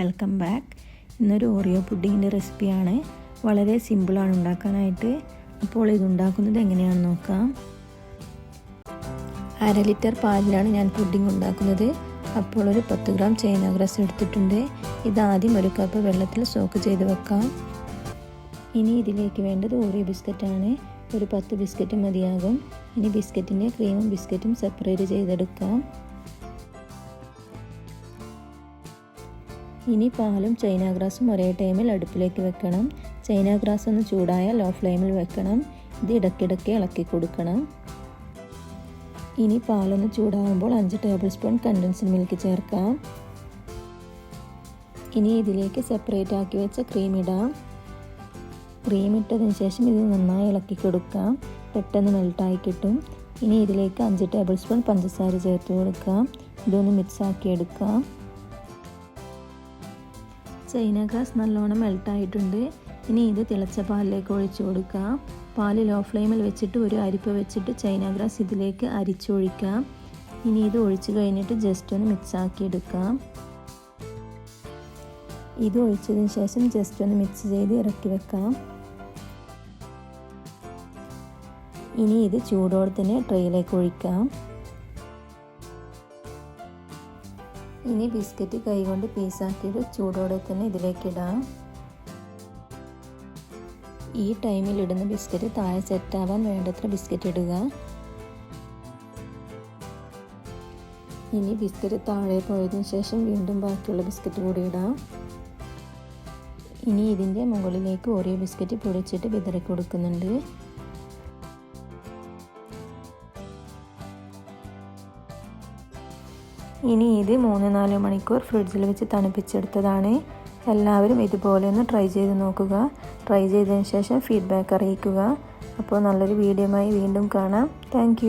Welcome back. ഇന്നൊരു Oreo പുഡിങ്ങിന്റെ റെസിപ്പിയാണ്. വളരെ സിമ്പിളാണ് ഉണ്ടാക്കാനായിട്ട്. അപ്പോൾ ഇതുണ്ടാക്കുന്നത് എങ്ങനെയാണെന്ന് നോക്കാം. അര ലിറ്റർ പാലിലാണ് ഞാൻ പുഡിംഗ് ഉണ്ടാക്കുന്നത്. അപ്പോൾ ഒരു പത്ത് ഗ്രാം ചൈന ഗ്രാസ് എടുത്തിട്ടുണ്ട്. ഇതാദ്യം ഒരു കപ്പ് വെള്ളത്തിൽ സോക്ക് ചെയ്ത് വെക്കാം. ഇനി ഇതിലേക്ക് വേണ്ടത് ഓറിയോ ബിസ്ക്കറ്റാണ്. ഒരു പത്ത് ബിസ്ക്കറ്റ് മതിയാകും. ഇനി ബിസ്ക്കറ്റിന്റെ ക്രീമും ബിസ്ക്കറ്റും സെപ്പറേറ്റ് ചെയ്തെടുക്കാം. ഇനി പാലും ചൈന ഗ്രാസും ഒരേ ടൈമിൽ അടുപ്പിലേക്ക് വെക്കണം. ചൈന ഗ്രാസ് ഒന്ന് ചൂടായ ലോ ഫ്ലെയിമിൽ വെക്കണം. ഇത് ഇടയ്ക്കിടയ്ക്ക് ഇളക്കി കൊടുക്കണം. ഇനി പാലൊന്ന് ചൂടാകുമ്പോൾ അഞ്ച് ടേബിൾ സ്പൂൺ കണ്ടൻസ്ഡ് മിൽക്ക് ചേർക്കാം. ഇനി ഇതിലേക്ക് സെപ്പറേറ്റ് ആക്കി വെച്ച ക്രീം ഇടാം. ക്രീം ഇട്ടതിന് ശേഷം ഇത് നന്നായി ഇളക്കി കൊടുക്കാം. പെട്ടെന്ന് മെൽട്ടായി കിട്ടും. ഇനി ഇതിലേക്ക് അഞ്ച് ടേബിൾ സ്പൂൺ പഞ്ചസാര ചേർത്ത് കൊടുക്കാം. ഇതൊന്ന് മിക്സ് ആക്കി എടുക്കാം. ചൈന ഗ്രാസ് നല്ലോണം മെൽട്ടായിട്ടുണ്ട്. ഇനി ഇത് തിളച്ച പാലിലേക്ക് ഒഴിച്ചു കൊടുക്കാം. പാൽ ലോ ഫ്ലെയിമിൽ വെച്ചിട്ട് ഒരു അരിപ്പ വെച്ചിട്ട് ചൈന ഗ്രാസ് ഇതിലേക്ക് അരിച്ചൊഴിക്കാം. ഇനി ഇത് ഒഴിച്ചു കഴിഞ്ഞിട്ട് ജസ്റ്റ് ഒന്ന് മിക്സ് ആക്കി എടുക്കാം. ഇത് ഒഴിച്ചതിന് ശേഷം ജസ്റ്റ് ഒന്ന് മിക്സ് ചെയ്ത് ഇറക്കി വെക്കാം. ഇനി ഇത് ചൂടോടെ തന്നെ ട്രെയിലേക്ക് ഒഴിക്കാം. ഇനി ബിസ്ക്കറ്റ് കൈകൊണ്ട് പീസാക്കിയിട്ട് ചൂടോടെ തന്നെ ഇതിലേക്ക് ഇടാം. ഈ ടൈമിൽ ഇടുന്ന ബിസ്ക്കറ്റ് താഴെ സെറ്റാവാൻ വേണ്ടത്ര ബിസ്ക്കറ്റ് ഇടുക. ഇനി ബിസ്ക്കറ്റ് താഴെ പോയതിനു ശേഷം വീണ്ടും ബാക്കിയുള്ള ബിസ്ക്കറ്റ് കൂടി ഇടാം. ഇനി ഇതിന്റെ മുകളിലേക്ക് ഓരോ ബിസ്ക്കറ്റ് പൊടിച്ചിട്ട് വിതറി കൊടുക്കുന്നുണ്ട് ഇനി ഇത് മൂന്ന് നാല് മണിക്കൂർ ഫ്രിഡ്ജിൽ വെച്ച് തണുപ്പിച്ചെടുത്തതാണ്. എല്ലാവരും ഇതുപോലെ ഒന്ന് ട്രൈ ചെയ്ത് നോക്കുക. ട്രൈ ചെയ്തതിന് ശേഷം ഫീഡ്ബാക്ക് അറിയിക്കുക. അപ്പോൾ നല്ലൊരു വീഡിയോയുമായി വീണ്ടും കാണാം. താങ്ക്